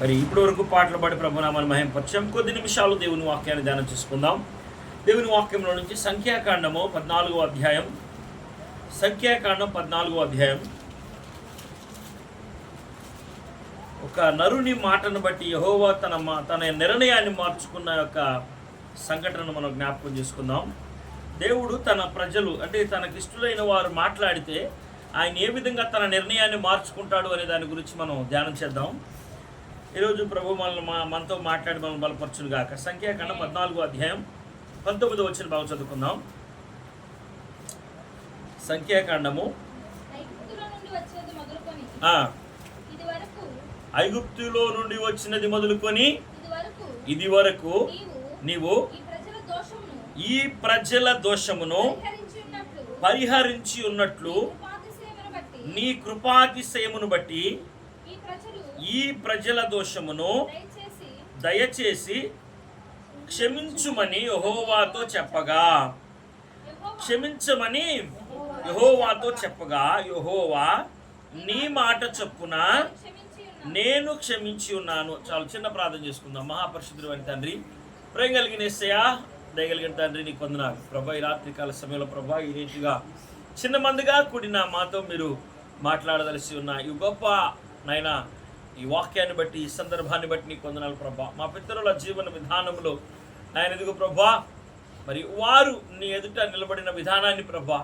మరి ఇప్పటి వరకు పాటలు పాడి ప్రభునామాలు మహింపరచాం. కొద్ది నిమిషాలు దేవుని వాక్యాన్ని ధ్యానం చేసుకుందాం. దేవుని వాక్యంలో నుంచి సంఖ్యాకాండము పద్నాలుగో అధ్యాయం. సంఖ్యాకాండం పద్నాలుగో అధ్యాయం. ఒక నరుని మాటను బట్టి యహోవా తన మా తన నిర్ణయాన్ని మార్చుకున్న యొక్క సంఘటనను మనం జ్ఞాపకం చేసుకుందాం. దేవుడు తన ప్రజలు అంటే తనకిష్టులైన వారు మాట్లాడితే ఆయన ఏ విధంగా తన నిర్ణయాన్ని మార్చుకుంటాడు అనే దాని గురించి మనం ధ్యానం చేద్దాం. ఈరోజు ప్రభు మనల్ని మా మనతో మాట్లాడి మనం బలపరచును గాక సంఖ్యాకాండం పద్నాలుగో అధ్యాయం పంతొమ్మిది వచ్చిన బాగా చదువుకుందాం. సంఖ్యాకాండము ఐగుప్తులో నుండి వచ్చినది మొదలుకొని. ఇది వరకు నీవు ఈ ప్రజల దోషమును పరిహరించి ఉన్నట్లు నీ కృపాతిశయమును బట్టి ఈ ప్రజలు దోషమును దయచేసి క్షమించుమని యహోవాతో చెప్పగా. క్షమించమని యహోవాతో చెప్పగా యహోవా నీ మాట చొప్పున నేను క్షమించి ఉన్నాను చాలా చిన్న ప్రార్థన చేసుకుందాం. మహాపరిశుద్ధుడు అని తండ్రి ప్రేమ కలిగిన ఎస్సయా దయగలిగిన తండ్రి నీకు వందనాలు. ప్రభా ఈ రాత్రి కాల సమయంలో ప్రభా ఈ రీతిగా చిన్న మందిగా కూడిన మాతో మీరు మాట్లాడదలిసి ఉన్న ఈ గొప్ప నాయన ఈ వాక్యాన్ని బట్టి ఈ సందర్భాన్ని బట్టి నీకు వందనాలు ప్రభా. మా పితరుల జీవన విధానంలో నాయన ఎదుగు ప్రభా మరి వారు నీ ఎదుట నిలబడిన విధానాన్ని ప్రభా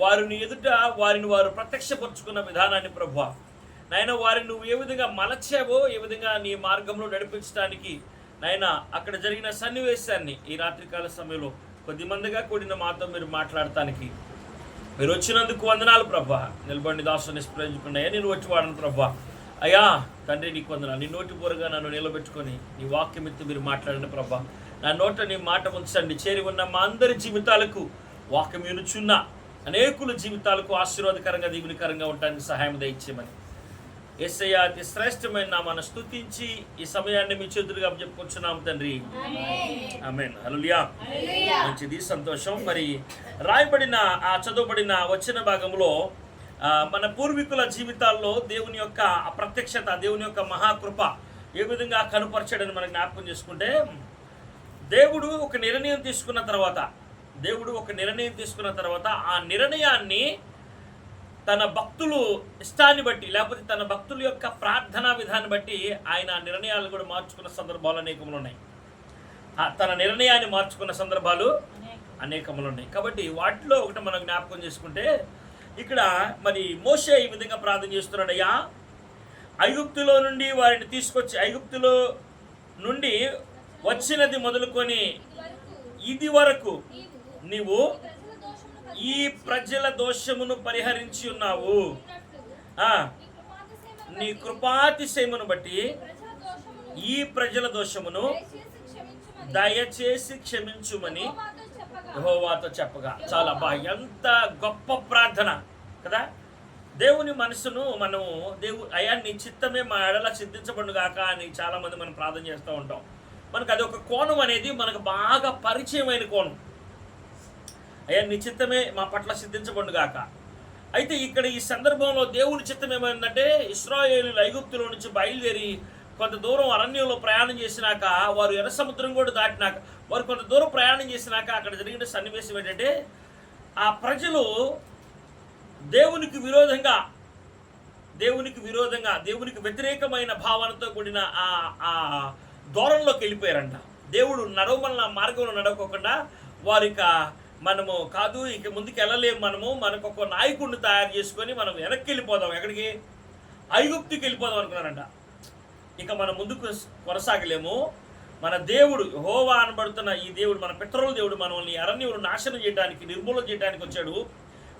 వారు నీ ఎదుట వారిని వారు ప్రత్యక్షపరుచుకున్న విధానాన్ని ప్రభా నాయన వారిని నువ్వు ఏ విధంగా మలచావో ఏ విధంగా నీ మార్గంలో నడిపించడానికి నాయన అక్కడ జరిగిన సన్నివేశాన్ని ఈ రాత్రికాల సమయంలో కొద్ది మందిగా కూడిన మాతో మీరు మాట్లాడటానికి మీరు వచ్చినందుకు వందనాలు ప్రభా. నిలబడి దాసు నిష్ప్రయోజకున్నాయా నేను వచ్చి వాడను ప్రభా. అయ్యా తండ్రి నీకు వందనాలు. నీ నోటి పూరగా నన్ను నిలబెట్టుకొని నీ వాక్యం ఎత్తి మీరు మాట్లాడండి ప్రభా. నా నోట నీ మాట ఉంచండి. చేరి ఉన్న మా అందరి జీవితాలకు వాక్యం వినుచున్న అనేకుల జీవితాలకు ఆశీర్వాదకరంగా దీవునికరంగా ఉండడానికి సహాయం దయచేయమని. ఎస్ఐ అతి శ్రేష్టమైన నామాన్ని స్తుతించి ఈ సమయాన్ని మీ చేతులుగా చెప్పుకొచ్చున్నాం తండ్రి. ఆమెన్ మంచిది సంతోషం. మరి రాయబడిన ఆ చదువుబడిన వచ్చిన భాగంలో మన పూర్వీకుల జీవితాల్లో దేవుని యొక్క అప్రత్యక్షత దేవుని యొక్క మహాకృప ఏ విధంగా కనుపరచాడని మనం జ్ఞాపకం చేసుకుంటే దేవుడు ఒక నిర్ణయం తీసుకున్న తర్వాత దేవుడు ఒక నిర్ణయం తీసుకున్న తర్వాత ఆ నిర్ణయాన్ని తన భక్తులు ఇష్టాన్ని బట్టి లేకపోతే తన భక్తుల యొక్క ప్రార్థనా విధాన్ని బట్టి ఆయన నిర్ణయాలు కూడా మార్చుకున్న సందర్భాలు అనేకములు ఉన్నాయి. తన నిర్ణయాన్ని మార్చుకున్న సందర్భాలు అనేకములు ఉన్నాయి. కాబట్టి వాటిలో ఒకటి మనం జ్ఞాపకం చేసుకుంటే ఇక్కడ మరి మోషే ఈ విధంగా ప్రార్థన చేస్తున్నాడయ్యా ఐగుప్తులో నుండి వారిని తీసుకొచ్చి ఐగుప్తులో నుండి వచ్చినది మొదలుకొని ఇది వరకు నీవు ఈ ప్రజల దోషమును పరిహరించి ఉన్నావు. నీ కృపాతిశయమును బట్టి ఈ ప్రజల దోషమును దయచేసి క్షమించుమని చెప్పగా యహోవాతో చెప్పగా చాలా బా ఎంత గొప్ప ప్రార్థన కదా? దేవుని మనసును మనము దేవు అయ్యా నీ చిత్తమే మా ఎడల సిద్ధించబడుగాక అని చాలామంది మనం ప్రార్థన చేస్తూ ఉంటాం. మనకు అది ఒక కోణం అనేది మనకు బాగా పరిచయమైన కోణం. అయ్యా నీ చిత్తమే మా పట్ల సిద్ధించబడుగాక అయితే ఇక్కడ ఈ సందర్భంలో దేవుని చిత్తం ఏమైందంటే ఇస్రాయేలు ఐగుప్తులో నుంచి బయలుదేరి కొంత దూరం అరణ్యంలో ప్రయాణం చేసినాక వారు ఎర్ర సముద్రం కూడా దాటినాక వారు కొంత దూరం ప్రయాణం చేసినాక అక్కడ జరిగిన సన్నివేశం ఏంటంటే ఆ ప్రజలు దేవునికి విరోధంగా దేవునికి విరోధంగా దేవునికి వ్యతిరేకమైన భావనతో కూడిన ఆ ఆ దూరంలోకి వెళ్ళిపోయారంట. దేవుడు నడవమన్న మార్గంలో నడవకోకుండా వారు మనము కాదు ఇక ముందుకు వెళ్ళలేము మనము మనకు ఒక నాయకుడిని తయారు చేసుకొని మనం వెనక్కి వెళ్ళిపోదాం ఎక్కడికి? ఐగుప్తికి వెళ్ళిపోదాం అనుకున్నారంట. ఇక మనం ముందుకు కొనసాగలేము. మన దేవుడు హోవా అనబడుతున్న ఈ దేవుడు మన పెట్రోల్ దేవుడు మనల్ని అరణ్యులు నాశనం చేయడానికి నిర్మూలన చేయడానికి వచ్చాడు.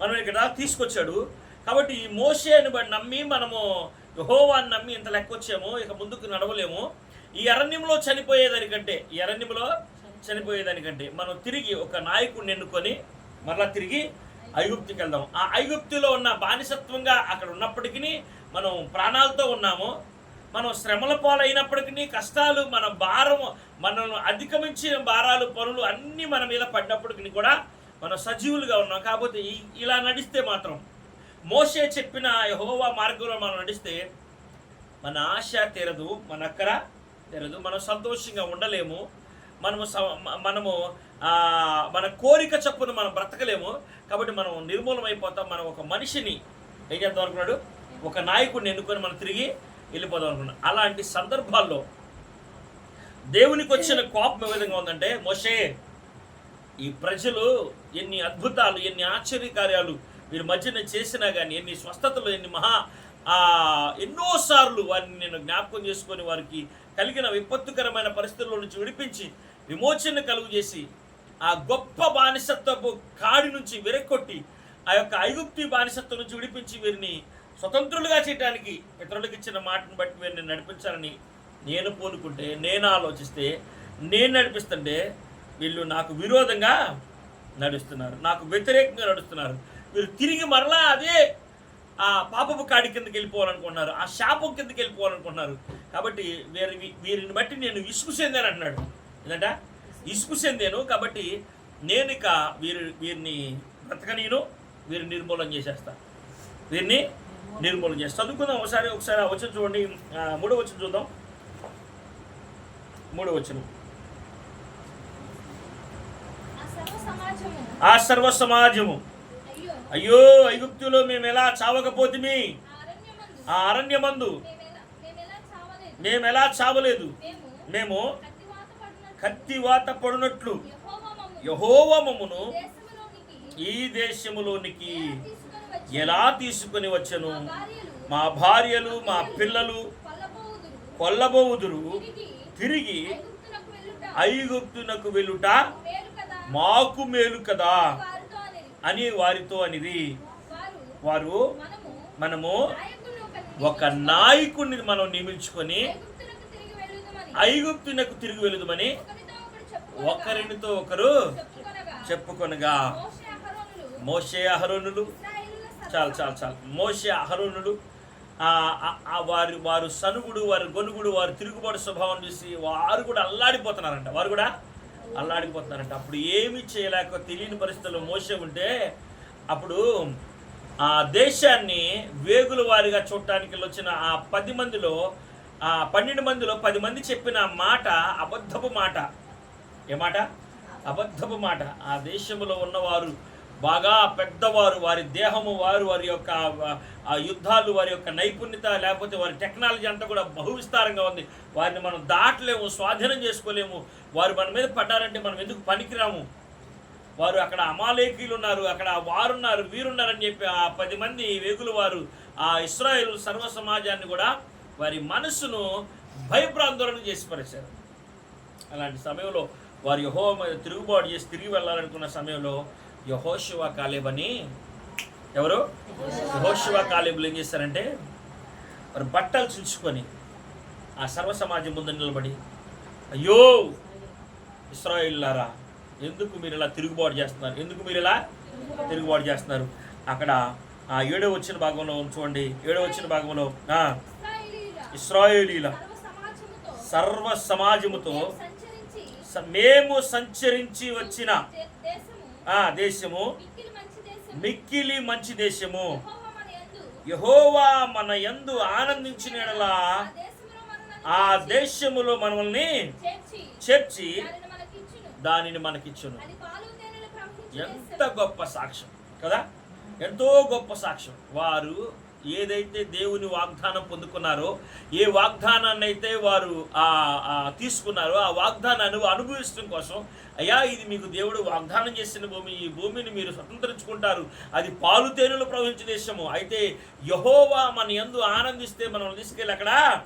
మనం ఇక్కడ తీసుకొచ్చాడు. కాబట్టి ఈ మోసే బట్టి నమ్మి మనము యహోవాని నమ్మి ఇంత లెక్క వచ్చాము ఇక ముందుకు నడవలేము. ఈ అరణ్యంలో చనిపోయేదానికంటే ఈ అరణ్యంలో చనిపోయేదానికంటే మనం తిరిగి ఒక నాయకుడిని ఎన్నుకొని మరలా తిరిగి ఐగుప్తికి వెళ్దాం. ఆ ఐగుప్తిలో ఉన్న బానిసత్వంగా అక్కడ ఉన్నప్పటికీ మనం ప్రాణాలతో ఉన్నాము. మనం శ్రమల పాలైనప్పటికీ కష్టాలు మన భారం మనల్ని అధిగమించిన భారాలు పనులు అన్నీ మన మీద పడినప్పటికీ కూడా మనం సజీవులుగా ఉన్నాం. కాకపోతే ఇలా నడిస్తే మాత్రం మోసే చెప్పిన యహోవా మార్గంలో మనం నడిస్తే మన ఆశ తీరదు మన అక్కర తీరదు మనం సంతోషంగా ఉండలేము. మనము మనము మన కోరిక చప్పున మనం బ్రతకలేము. కాబట్టి మనం నిర్మూలమైపోతాం. మనం ఒక మనిషిని ఏం చేద్దాం అనుకున్నాడు? ఒక నాయకుడిని ఎన్నుకొని మనం తిరిగి వెళ్ళిపోదాం అనుకున్నాం అలాంటి సందర్భాల్లో దేవునికి వచ్చిన కోపం ఏ విధంగా ఉందంటే మోషే ఈ ప్రజలు ఎన్ని అద్భుతాలు ఎన్ని ఆశ్చర్య కార్యాలు వీరి మధ్యన చేసినా కానీ ఎన్ని స్వస్థతలు ఎన్ని మహా ఆ, ఎన్నోసార్లు వారిని నేను జ్ఞాపకం చేసుకొని వారికి కలిగిన విపత్తుకరమైన పరిస్థితుల నుంచి విడిపించి విమోచన కలుగు చేసి ఆ గొప్ప బానిసత్వపు కాడి నుంచి విరక్కొట్టి ఆ యొక్క ఐగుప్తి బానిసత్వం నుంచి విడిపించి వీరిని స్వతంత్రులుగా చేయడానికి ఇతరులకు ఇచ్చిన మాటను బట్టి నేను నడిపించాలని నేను పూనుకుంటే నేను ఆలోచిస్తే నేను నడిపిస్తుంటే వీళ్ళు నాకు విరోధంగా నడుస్తున్నారు. నాకు వ్యతిరేకంగా నడుస్తున్నారు. వీరు తిరిగి మరలా అదే ఆ పాపపు కాడి కిందకి వెళ్ళిపోవాలనుకుంటున్నారు. ఆ శాపం కిందకి వెళ్ళిపోవాలనుకుంటున్నారు. కాబట్టి వీరి వీరిని బట్టి నేను ఇసుకు చెందాను అంటున్నాడు. ఏంటంట? ఇసుకు చెందాను కాబట్టి నేను ఇక వీరి వీరిని బ్రతకనీను వీరిని నిర్మూలన చేసేస్తాను వీరిని నిర్మూలన చేసి చదువుకుందాం. ఒకసారి ఒకసారి వచ్చిన చూడండి. మూడో వచ్చిన చూద్దాం. మూడో వచ్చిన ఆ సర్వ సమాజము. అయ్యో అయ్యో ఐగుప్తులో మేము ఎలా చావకపోతిమి? ఆ అరణ్యమందు. ఆ మేమెలా చావలేదు మేము ఎలా చావలేదు? మేము కత్తివాత పడినట్లు. యహోవమమును యహోవ ఈ దేశములోనికి ఎలా తీసుకొని వచ్చను? మా భార్యలు మా పిల్లలు కొల్లబోవుదురు తిరిగి ఐగుప్తునకు వెళ్ళుట మాకు మేలు కదా అని వారితో అనేది. వారు మనము ఒక నాయకుడిని మనం నియమించుకొని ఐగుప్తునకు తిరిగి వెళుదమని ఒకరినితో ఒకరు చెప్పుకొనగా మోషే అహరోనులు మోషే అహరోనులు ఇశ్రాయేలీయుల సర్వ చాలు చాలు చాలు. మోసే అహరోనులు వారు వారు సనుగుడు వారు గొనుగుడు వారు తిరుగుబాటు స్వభావం చూసి వారు కూడా అల్లాడిపోతున్నారంట. వారు కూడా అల్లాడిపోతున్నారంట. అప్పుడు ఏమి చేయలేక తెలియని పరిస్థితుల్లో మోసే ఉంటే అప్పుడు ఆ దేశాన్ని వేగుల వారిగా చూడటానికి వచ్చిన ఆ పది మందిలో ఆ పన్నెండు మందిలో పది మంది చెప్పిన మాట అబద్ధపు మాట. ఏ మాట? అబద్ధపు మాట. ఆ దేశంలో ఉన్నవారు బాగా పెద్దవారు వారి దేహము వారు వారి యొక్క యుద్ధాలు వారి యొక్క నైపుణ్యత లేకపోతే వారి టెక్నాలజీ అంతా కూడా బహువిస్తారంగా ఉంది. వారిని మనం దాటలేము స్వాధీనం చేసుకోలేము. వారు మన మీద పడ్డారంటే మనం ఎందుకు పనికిరాము? వారు అక్కడ అమాలేకీలు ఉన్నారు అక్కడ వారున్నారు వీరున్నారని చెప్పి ఆ పది మంది వేగులు వారు ఆ ఇస్రాయేల్ సర్వ సమాజాన్ని కూడా వారి మనస్సును భయప్రాందోళన చేసి పరిచారు. అలాంటి సమయంలో వారి యహో మీద తిరుగుబాటు చేసి తిరిగి వెళ్ళాలనుకున్న సమయంలో యహోశివ కాలేబ్ అని ఎవరు? యహోశివ కాలేబులు ఏం చేశారంటే వారు బట్టలు చుంచుకొని ఆ సర్వ సమాజం ముందు నిలబడి అయ్యో ఇస్రాయిల్లారా ఎందుకు మీరు ఇలా తిరుగుబాటు చేస్తున్నారు? ఎందుకు మీరు ఇలా తిరుగుబాటు చేస్తున్నారు? అక్కడ ఆ ఏడో వచ్చిన భాగంలో చూడండి ఏడో వచ్చిన భాగంలో ఇస్రాయేలీల సర్వ సమాజముతో మేము సంచరించి స- మేము సంచరించి వచ్చిన ఆ దేశము. మిక్కిలి మంచి దేశము. యెహోవా మన యందు. యందు ఆనందించిన ఆ దేశములో మనలను చేర్చి. దానిని మనకిచ్చును. ఎంత. గొప్ప సాక్ష్యం కదా? ఎంతో గొప్ప సాక్ష్యం. వారు ఏదైతే దేవుని వాగ్దానం పొందుకున్నారో ఏ వాగ్దానాన్ని అయితే వారు తీసుకున్నారో ఆ వాగ్దానాన్ని అనుభవించడం కోసం అయ్యా ఇది మీకు దేవుడు వాగ్దానం చేసిన భూమి ఈ భూమిని మీరు స్వతంత్రించుకుంటారు. అది పాలు తేనెలు ప్రవహించే దేశము. అయితే యహోవా మన ఎందు ఆనందిస్తే మనం తీసుకెళ్ళి అక్కడ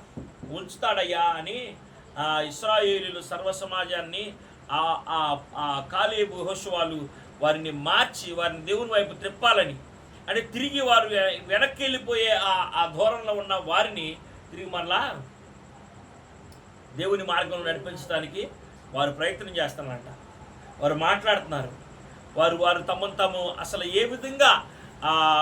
ఉంచుతాడయ్యా అని ఆ ఇస్రాయేలీలు సర్వ సమాజాన్ని ఆ ఆ ఆ కాలేబు వారిని మార్చి వారిని దేవుని వైపు త్రిప్పాలని అంటే తిరిగి వారు వె- వెనక్కి వెళ్ళిపోయే ఆ ఆ ధోరణిలో ఉన్న వారిని తిరిగి మరలా దేవుని మార్గంలో నడిపించడానికి వారు ప్రయత్నం చేస్తున్నారంట. వారు మాట్లాడుతున్నారు. వారు వారు తమను తాము అసలు ఏ విధంగా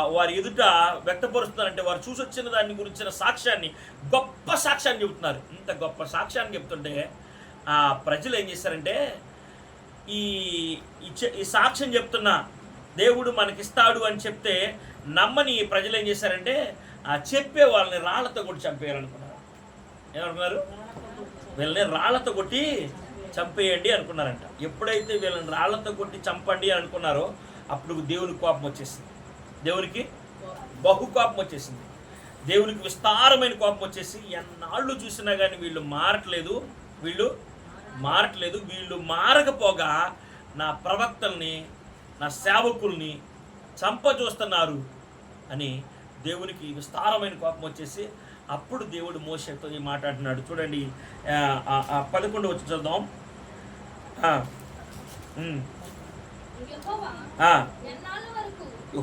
వారి ఎదుట వ్యక్తపరుస్తున్నారంటే వారు చూసొచ్చిన దాన్ని దాని గురించిన సాక్ష్యాన్ని గొప్ప సాక్ష్యాన్ని చెబుతున్నారు. ఇంత గొప్ప సాక్ష్యాన్ని చెప్తుంటే ఆ ప్రజలు ఏం చేశారంటే ఈ ఈ ఈ సాక్ష్యం చెప్తున్న దేవుడు మనకిస్తాడు అని చెప్తే నమ్మని ఈ ప్రజలు ఏం చేశారంటే ఆ చెప్పే వాళ్ళని రాళ్ళతో కొట్టి చంపేయాలనుకున్నారు. ఏమనుకున్నారు? వీళ్ళని రాళ్ళతో కొట్టి చంపేయండి అనుకున్నారంట. ఎప్పుడైతే వీళ్ళని రాళ్ళతో కొట్టి చంపండి అనుకున్నారో అప్పుడు దేవునికి కోపం వచ్చేసింది. దేవునికి బహు కోపం వచ్చేసింది. దేవునికి విస్తారమైన కోపం వచ్చేసి ఎన్నాళ్ళు చూసినా కానీ వీళ్ళు మారట్లేదు వీళ్ళు మారట్లేదు వీళ్ళు మారకపోగా నా ప్రవక్తల్ని నా సేవకుల్ని చంపజూస్తున్నారు అని దేవునికి విస్తారమైన కోపం వచ్చేసి అప్పుడు దేవుడు మోసతో మాట్లాడుతున్నాడు చూడండి పదకొండు వచ్చి చూద్దాం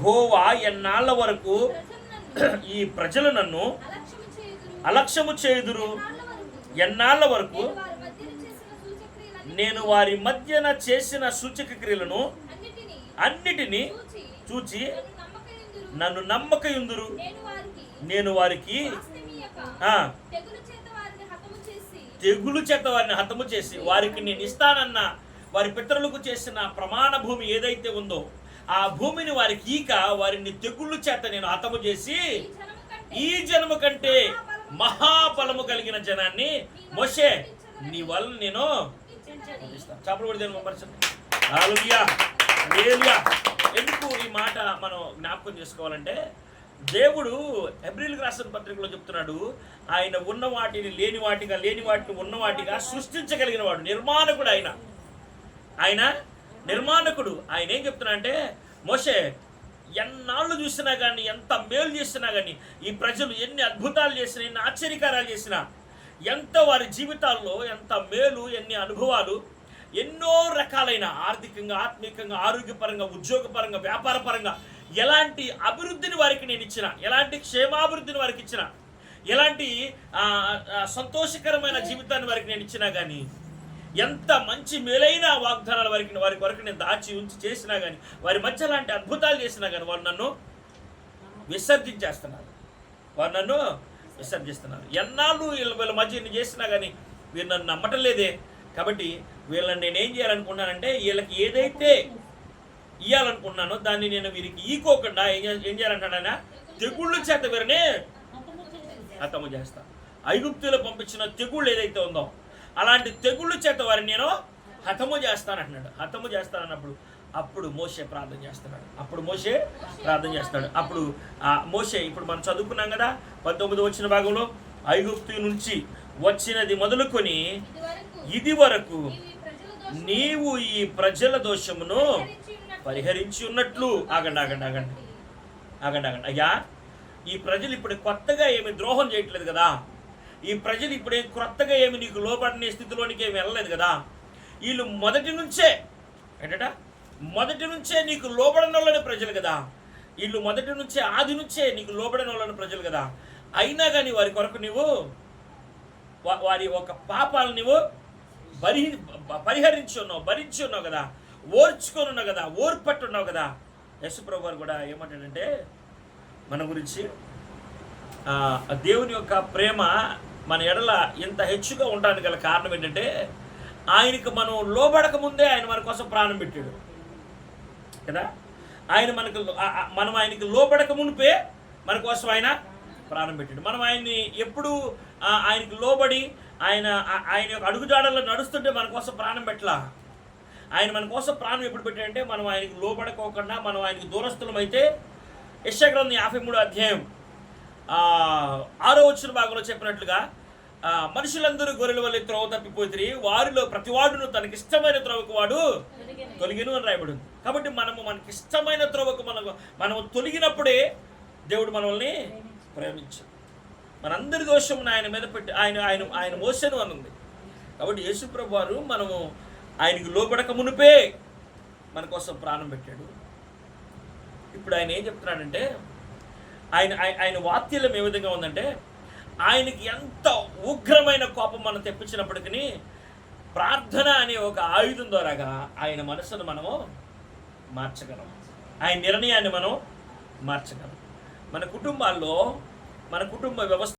హోవా ఆ, ఎన్నాళ్ళ వరకు ఈ ప్రజలు నన్ను అలక్ష్యము చేయుదురు? ఎన్నాళ్ళ వరకు? నేను వారి మధ్యన చేసిన సూచక క్రియలను అన్నిటినీ చూచి నన్ను నమ్మకయుందురు. నేను వారికి తెగులు చేత వారిని హతము చేసి వారికి నేను ఇస్తానన్న వారి పితరులకు చేసిన ప్రమాణ భూమి ఏదైతే ఉందో ఆ భూమిని వారికి ఈక వారిని తెగుళ్ళు చేత నేను హతము చేసి ఈ జనము కంటే మహాబలము కలిగిన జనాన్ని మోషే నీ వల్ల నేను చేపలు కూడా దేని ఎందుకు ఈ మాట మనం జ్ఞాపకం చేసుకోవాలంటే దేవుడు ఎబ్రిల్కి రాసిన పత్రికలో చెప్తున్నాడు ఆయన ఉన్న వాటిని లేని వాటిగా లేని వాటిని ఉన్న వాటిగా సృష్టించగలిగిన వాడు నిర్మాణకుడు ఆయన. ఆయన నిర్మాణకుడు. ఆయన ఏం చెప్తున్నా అంటే మోషే ఎన్నాళ్ళు చూసినా కానీ ఎంత మేలు చేసినా కానీ ఈ ప్రజలు ఎన్ని అద్భుతాలు చేసినా ఎన్ని ఆశ్చర్యకారాలు చేసినా ఎంత వారి జీవితాల్లో ఎంత మేలు ఎన్ని అనుభవాలు ఎన్నో రకాలైన ఆర్థికంగా ఆత్మీయంగా ఆరోగ్యపరంగా ఉద్యోగపరంగా వ్యాపారపరంగా ఎలాంటి అభివృద్ధిని వారికి నేను ఇచ్చిన ఎలాంటి క్షేమాభివృద్ధిని వారికి ఇచ్చిన ఎలాంటి సంతోషకరమైన జీవితాన్ని వారికి నేను ఇచ్చినా కానీ ఎంత మంచి మేలైన వాగ్దానాల వారికి వారి కొరకు నేను దాచి ఉంచి చేసినా కానీ వారి మధ్య లాంటి అద్భుతాలు చేసినా కానీ వారు నన్ను విసర్జించేస్తున్నారు. వారు నన్ను విసర్జిస్తున్నారు. ఎన్నాళ్ళు వీళ్ళ వీళ్ళ మధ్య చేసినా కానీ వీరు నన్ను నమ్మటం లేదే. కాబట్టి వీళ్ళని నేను ఏం చేయాలనుకున్నానంటే వీళ్ళకి ఏదైతే ఇవ్వాలనుకున్నానో దాన్ని నేను వీరికి ఈకోకుండా ఏం చే- ఏం చేయాలంటాడైనా తెగుళ్ళు చేత వీరిని హతము చేస్తా. ఐగుప్తులో పంపించిన తెగుళ్ళు ఏదైతే ఉందో అలాంటి తెగుళ్ళు చేత వారిని నేను హతము చేస్తానంటున్నాడు. హతము చేస్తానన్నప్పుడు అప్పుడు మోసే ప్రార్థన చేస్తున్నాడు. అప్పుడు మోసే ప్రార్థన చేస్తున్నాడు. అప్పుడు ఆ మోసే ఇప్పుడు మనం చదువుకున్నాం కదా పంతొమ్మిది వచ్చిన భాగంలో ఐగుప్తు నుంచి వచ్చినది మొదలుకొని ఇది వరకు నీవు ఈ ప్రజల దోషమును పరిహరించి ఉన్నట్లు. ఆగండి ఆగండి ఆగండి. ఆగండి ఆగండి. అయ్యా ఈ ప్రజలు ఇప్పుడు కొత్తగా ఏమి ద్రోహం చేయట్లేదు కదా. ఈ ప్రజలు ఇప్పుడు క్రొత్తగా కొత్తగా ఏమి నీకు లోపడిన స్థితిలోనికి ఏమి వెళ్ళలేదు కదా. వీళ్ళు మొదటి నుంచే ఏంటట? మొదటి నుంచే నీకు లోబడిన వాళ్ళని ప్రజలు కదా. వీళ్ళు మొదటి నుంచే ఆది నుంచే నీకు లోబడిన వాళ్ళని ప్రజలు కదా. అయినా కానీ వారి కొరకు నీవు వారి ఒక పాపాలు నీవు బరి పరిహరించి ఉన్నావు భరించి ఉన్నావు కదా ఓర్చుకొని ఉన్నావు కదా ఓర్పట్టు ఉన్నావు కదా. యశుప్రభు గారు కూడా ఏమంటాడంటే మన గురించి దేవుని యొక్క ప్రేమ మన ఎడల ఇంత హెచ్చుగా ఉండడానికి గల కారణం ఏంటంటే ఆయనకు మనం లోబడక ముందే ఆయన మన కోసం ప్రాణం పెట్టాడు. కదా? ఆయన మనకు మనం ఆయనకి లోబడక మునిపే మన కోసం ఆయన ప్రాణం పెట్టాడు. మనం ఆయన్ని ఎప్పుడు ఆయనకి లోబడి ఆయన ఆయన యొక్క అడుగుజాడల్లో నడుస్తుంటే మన కోసం ప్రాణం పెట్టలా? ఆయన మన కోసం ప్రాణం ఎప్పుడు పెట్టాడంటే మనం ఆయనకి లోబడుకోకుండా మనం ఆయనకి దూరస్థులం అయితే యశగ్రంథం యాభై మూడు అధ్యాయం ఆరో వచ్చిన భాగంలో చెప్పినట్లుగా మనుషులందరూ గొర్రెల వల్ల త్రోవ తప్పిపోతుంది వారిలో ప్రతివాడును తనకిష్టమైన త్రోవకు వాడు తొలగిను అని రాయబడి కాబట్టి మనము మనకి ఇష్టమైన త్రోవకు మనకు మనము తొలగినప్పుడే దేవుడు మనల్ని ప్రేమించు. మనందరి దోషం ఆయన మీద పెట్టి ఆయన ఆయన ఆయన మోసను అని ఉంది కాబట్టి యేసుప్రభు వారు మనము ఆయనకి లోబడక మునిపే మన కోసం ప్రాణం పెట్టాడు. ఇప్పుడు ఆయన ఏం చెప్తున్నాడంటే ఆయన ఆయన వాత్యలం ఏ విధంగా ఉందంటే ఆయనకి ఎంత ఉగ్రమైన కోపం మనం తెప్పించినప్పటికీ ప్రార్థన అనే ఒక ఆయుధం ద్వారాగా ఆయన మనసును మనము మార్చగలం. ఆయన నిర్ణయాన్ని మనం మార్చగలం. మన కుటుంబాల్లో మన కుటుంబ వ్యవస్థ